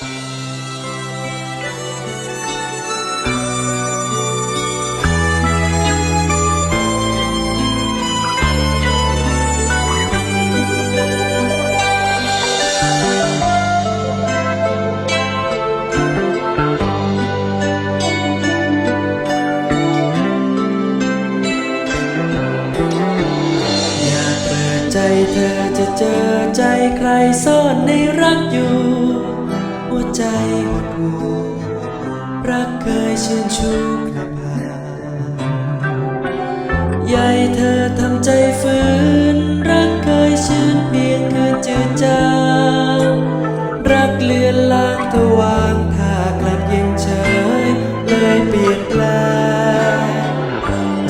อยาเปิดใจเธอจะเจอใจใครซ่อนในรักอยู่ หัวใจหดหู่รักเคยชื่นชูกระพาใยเธอทำใจฝืนรักเคยชื่นเพียงคืนจืดจางรักเลือนลางทวางถ้ากลับยังเฉยเลยเปลี่ยนแปลง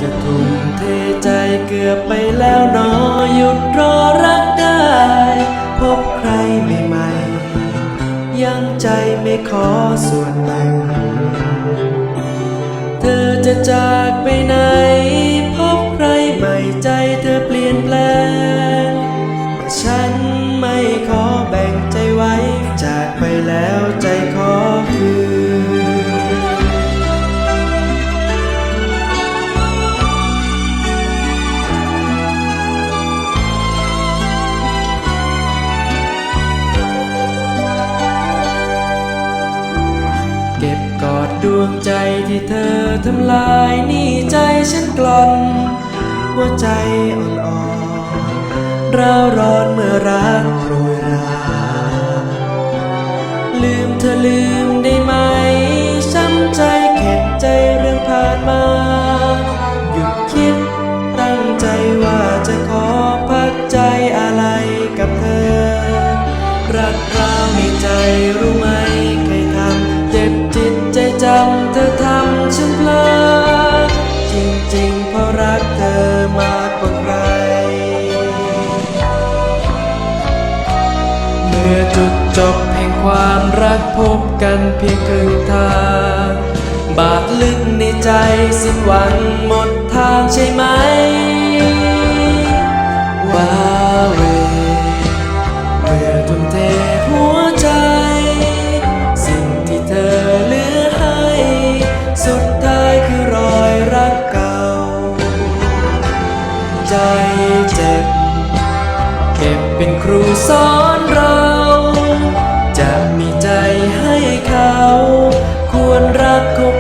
จะทุ่มเทใจเกือบไปแล้วนอหยุดรอรัก ใจไม่ขอส่วนแบ่ง เธอจะจากไปไหน ดวงใจที่เธอทำลายนี่ใจฉันกลอนหัวใจอ่อนๆร้าวร้อนเมื่อรักโรยราลืมเธอลืมได้ไหมช้ำใจเข็ดใจเรื่องผ่านมา หยุดคิดตั้งใจว่าจะขอพักใจอะไรกับเธอ รักเราในใจรู้ จุดจบแห่งความรักพบกันเพียงครึ่งทาง บาดลึกในใจสิ้นหวังหมดทางใช่ไหมว้าเวเมื่อทุ่มเทหัวใจ สิ่งที่เธอเหลือให้ สุดท้ายคือรอยรักเก่า ใจเจ็บ เก็บเป็นครูสอน có